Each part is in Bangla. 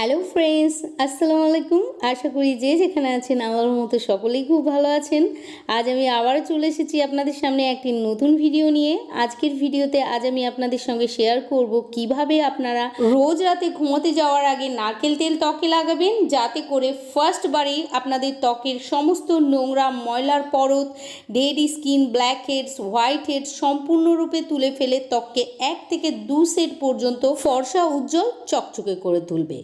হ্যালো ফ্রেন্ডস আসসালামু আলাইকুম আশা করি যে যেখানে আছেন আমার মতো সকলেই খুব ভালো আছেন। আজ আমি আবারও চলে এসেছি আপনাদের সামনে একটি নতুন ভিডিও নিয়ে। আজকের ভিডিওতে আজ আমি আপনাদের সঙ্গে শেয়ার করব কীভাবে আপনারা রোজ রাতে ঘুমোতে যাওয়ার আগে নারকেল তেল ত্বকে লাগাবেন, যাতে করে ফার্স্ট বারেই আপনাদের ত্বকের সমস্ত নোংরা ময়লার পরত dead skin blackheads whiteheads সম্পূর্ণরূপে তুলে ফেলে ত্বককে এক থেকে দু সেট পর্যন্ত ফর্সা উজ্জ্বল চকচকে করে তুলবে।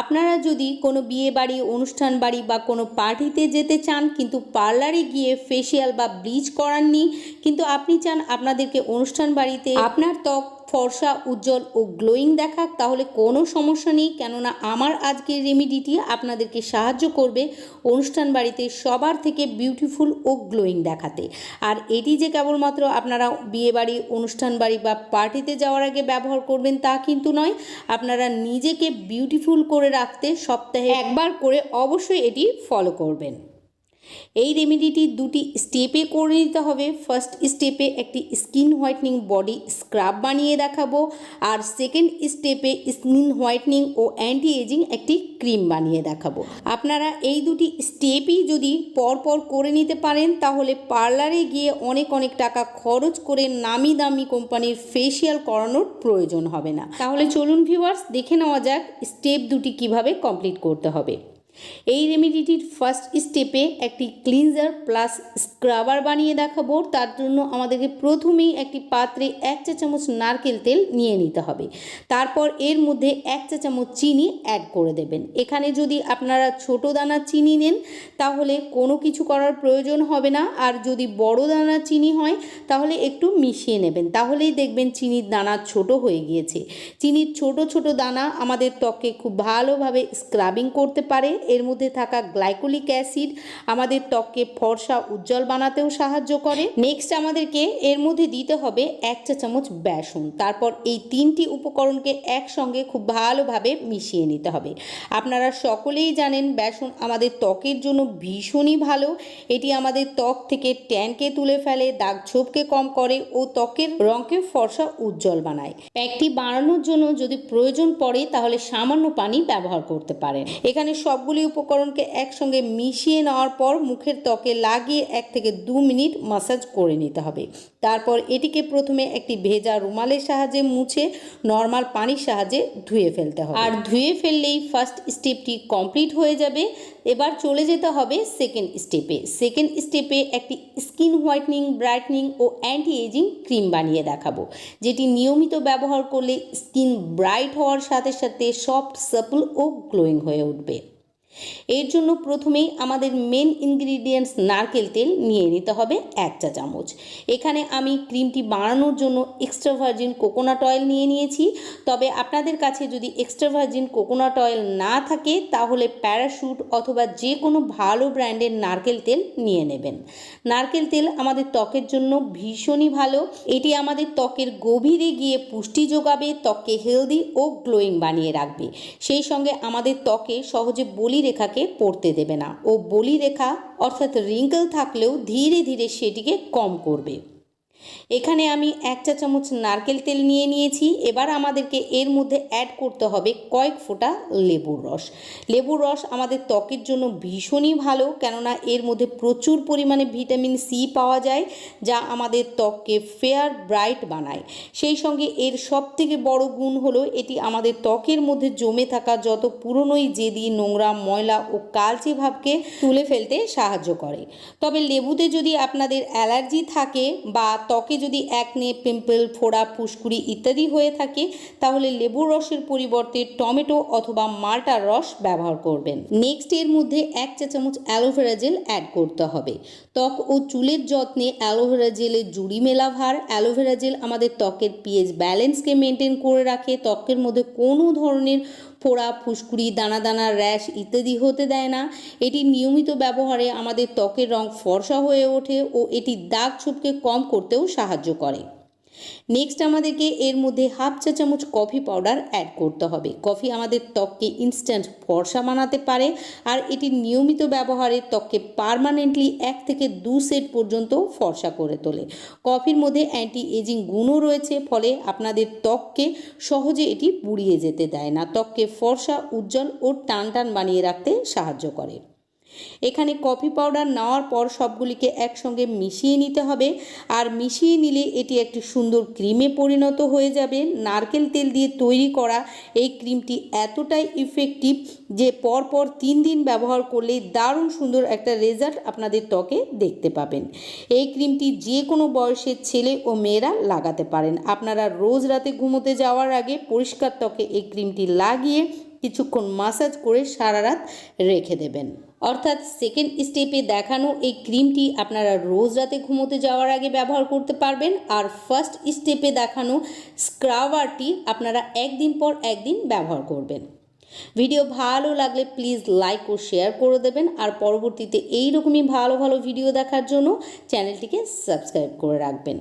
আপনারা যদি কোনো বিয়ে বাড়ি, অনুষ্ঠান বাড়ি বা কোনো পার্টিতে যেতে চান কিন্তু পার্লারে গিয়ে ফেসিয়াল বা ব্লিচ করাননি, কিন্তু আপনি চান আপনাদেরকে অনুষ্ঠান বাড়িতে, আপনার ত্বক ফর্সা, উজ্জ্বল ও গ্লোয়িং দেখাক, তাহলে কোনো সমস্যা নেই। কেননা আমার আজকের রেমিডিটি আপনাদেরকে সাহায্য করবে অনুষ্ঠান বাড়িতে সবার থেকে বিউটিফুল ও গ্লোয়িং দেখাতে। আর এটি যে কেবলমাত্র আপনারা বিয়ে বাড়ি অনুষ্ঠান বাড়ি বা পার্টিতে যাওয়ার আগে ব্যবহার করবেন তা কিন্তু নয়, আপনারা নিজেকে বিউটিফুল করে রাখতে সপ্তাহে একবার করে অবশ্যই এটি ফলো করবেন। এই রেমেডিটি দুটি স্টেপে করে নিতে হবে। ফার্স্ট স্টেপে একটি স্কিন হোয়াইটনিং বডি স্ক্রাব বানিয়ে দেখাবো আর সেকেন্ড স্টেপে স্কিন হোয়াইটনিং ও অ্যান্টি এজিং একটি ক্রিম বানিয়ে দেখাবো। আপনারা এই দুটি স্টেপই যদি পরপর করে নিতে পারেন, তাহলে পার্লারে গিয়ে অনেক অনেক টাকা খরচ করে নামি দামি কোম্পানির ফেসিয়াল করানোর প্রয়োজন হবে না। তাহলে চলুন ভিউয়ার্স দেখে নেওয়া যাক স্টেপ দুটি কীভাবে কমপ্লিট করতে হবে। এই রেমেডিটির ফার্স্ট স্টেপে একটি ক্লিনজার প্লাস স্ক্রাবার বানিয়ে দেখাবো। তার জন্য আমাদেরকে প্রথমেই একটি পাত্রে এক চা চামচ নারকেল তেল নিয়ে নিতে হবে। তারপর এর মধ্যে এক চা চামচ চিনি অ্যাড করে দেবেন। এখানে যদি আপনারা ছোট দানা চিনি নেন, তাহলে কোনো কিছু করার প্রয়োজন হবে না। আর যদি বড় দানা চিনি হয়, তাহলে একটু মিশিয়ে নেবেন। তাহলেই দেখবেন চিনির দানা ছোট হয়ে গিয়েছে। চিনির ছোট ছোট দানা আমাদের ত্বকে খুব ভালোভাবে স্ক্রাবিং করতে পারে এর মধ্যে থাকা গ্লাইকোলিক অ্যাসিড আমাদের ত্বককে ফর্সা, উজ্জ্বল বানাতেও সাহায্য করে। নেক্সট আমাদেরকে এর মধ্যে দিতে হবে এক চা চামচ বেসন। তারপর এই তিনটি উপকরণকে একসঙ্গে খুব ভালোভাবে মিশিয়ে নিতে হবে। আপনারা সকলেই জানেন বেসন আমাদের ত্বকের জন্য ভীষণই ভালো। এটি আমাদের ত্বক থেকে ট্যানকে তুলে ফেলে, দাগ ছোপকে কম করে ও ত্বকের রঙকে ফর্সা, উজ্জ্বল বানায়। প্যাকটি বানানোর জন্য যদি প্রয়োজন পড়ে তাহলে সামান্য পানি ব্যবহার করতে পারেন। এখানে সবগুলি উপকরণকে একসঙ্গে মিশিয়ে নেওয়ার পর মুখের ত্বকে লাগিয়ে এক থেকে দু মিনিট মাসাজ করে নিতে হবে। তারপর এটিকে প্রথমে একটি ভেজা রুমালের সাহায্যে মুছে নর্মাল পানির সাহায্যে ধুয়ে ফেলতে হবে। আর ধুয়ে ফেললেই ফার্স্ট স্টেপটি কমপ্লিট হয়ে যাবে। এবার চলে যেতে হবে সেকেন্ড স্টেপে সেকেন্ড স্টেপে একটি স্কিন হোয়াইটনিং ব্রাইটনিং ও অ্যান্টি এজিং ক্রিম বানিয়ে দেখাবো, যেটি নিয়মিত ব্যবহার করলে স্কিন ব্রাইট হওয়ার সাথে সাথে সফট সাপল ও গ্লোয়িং হয়ে উঠবে। এর জন্য প্রথমেই আমাদের মেন ইনগ্রিডিয়েন্টস নারকেল তেল নিয়ে নিতে হবে এক চা চামচ। এখানে আমি ক্রিমটি বানানোর জন্য এক্সট্রা ভার্জিন কোকোনাট অয়েল নিয়ে নিয়েছি। তবে আপনাদের কাছে যদি এক্সট্রা ভার্জিন কোকোনাট অয়েল না থাকে, তাহলে প্যারাশুট অথবা যে কোনো ভালো ব্র্যান্ডের নারকেল তেল নিয়ে নেবেন। নারকেল তেল আমাদের ত্বকের জন্য ভীষণই ভালো। এটি আমাদের ত্বকের গভীরে গিয়ে পুষ্টি যোগাবে, ত্বককে হেলদি ও গ্লোয়িং বানিয়ে রাখবে। সেই সঙ্গে আমাদের ত্বকে সহজে বলি রেখাকে পড়তে দেবে না। ও বলি রেখা অর্থাৎ রিঙ্কেল থাকলেও ধীরে ধীরে সেটিকে কম করবে। এখানে আমি এক চা চামচ নারকেল তেল নিয়ে নিয়েছি। এবার আমাদেরকে এর মধ্যে অ্যাড করতে হবে কয়েক ফোঁটা লেবুর রস। লেবুর রস আমাদের ত্বকের জন্য ভীষণই ভালো, কেননা এর মধ্যে প্রচুর পরিমাণে ভিটামিন সি পাওয়া যায়, যা আমাদের ত্বককে ফেয়ার ব্রাইট বানায়। সেই সঙ্গে এর সব থেকে বড় গুণ হলো, এটি আমাদের ত্বকের মধ্যে জমে থাকা যত পুরনোই জেদি, নোংরা, ময়লা ও কালচে ভাবকে তুলে ফেলতে সাহায্য করে। তবে লেবুতে যদি আপনাদের অ্যালার্জি থাকে বা ত্বকে যদি একনে পিম্পল ফোড়া ফুসকুড়ি ইত্যাদি হয়ে থাকে, তাহলে লেবুর রসের পরিবর্তে টমেটো অথবা মাল্টার রস ব্যবহার করবেন। নেক্সট এর মধ্যে এক চা চামচ অ্যালোভেরা জেল অ্যাড করতে হবে। ত্বক ও চুলের যত্নে অ্যালোভেরা জেলের জুড়ি মেলা ভার। অ্যালোভেরা জেল আমাদের ত্বকের পিএইচ ব্যালেন্সকে মেনটেন করে রাখে। ত্বকের মধ্যে কোনো ধরনের ফোড়া ফুসকুড়ি, দানা দানা, র্যাশ ইত্যাদি হতে দেয় না। এটি নিয়মিত ব্যবহারে আমাদের ত্বকের রং ফর্সা হয়ে ওঠে ও এটি দাগ ছোপকে কম করতেও সাহায্য করে। নেক্সট আমাদেরকে এর মধ্যে হাফ চা চামচ কফি পাউডার অ্যাড করতে হবে। কফি আমাদের ত্বককে ইনস্ট্যান্ট ফর্সা বানাতে পারে আর এটি নিয়মিত ব্যবহারে ত্বককে পারমানেন্টলি এক থেকে দু সেট পর্যন্ত ফর্সা করে তোলে। কফির মধ্যে অ্যান্টি এজিং গুণও রয়েছে, ফলে আপনাদের ত্বককে সহজে এটি বুড়িয়ে যেতে দেয় না। ত্বককে ফর্সা, উজ্জ্বল ও টান টান বানিয়ে রাখতে সাহায্য করে। এখানে কফি পাউডার নেওয়ার পর সবগুলিকে একসঙ্গে মিশিয়ে নিতে হবে। আর মিশিয়ে নিলে এটি একটি সুন্দর ক্রিমে পরিণত হয়ে যাবে। নারকেল তেল দিয়ে তৈরি করা এই ক্রিমটি এতটাই ইফেক্টিভ যে পরপর তিন দিন ব্যবহার করলে দারুণ সুন্দর একটা রেজাল্ট আপনাদের ত্বকে দেখতে পাবেন। এই ক্রিমটি যে কোনো বয়সের ছেলে ও মেয়েরা লাগাতে পারেন। আপনারা রোজ রাতে ঘুমোতে যাওয়ার আগে পরিষ্কার ত্বকে এই ক্রিমটি লাগিয়ে কিছুক্ষণ মাসাজ করে সারা রাত রেখে দেবেন। অর্থাৎ সেকেন্ড স্টেপে দেখানো এই ক্রিমটি আপনারা রোজ রাতে ঘুমোতে যাওয়ার আগে ব্যবহার করতে পারবেন। আর ফার্স্ট স্টেপে দেখানো স্ক্রাবারটি আপনারা একদিন পর একদিন ব্যবহার করবেন। ভিডিও ভালো লাগলে প্লিজ লাইক ও শেয়ার করে দেবেন। আর পরবর্তীতে এইরকমই ভালো ভালো ভিডিও দেখার জন্য চ্যানেলটিকে সাবস্ক্রাইব করে রাখবেন।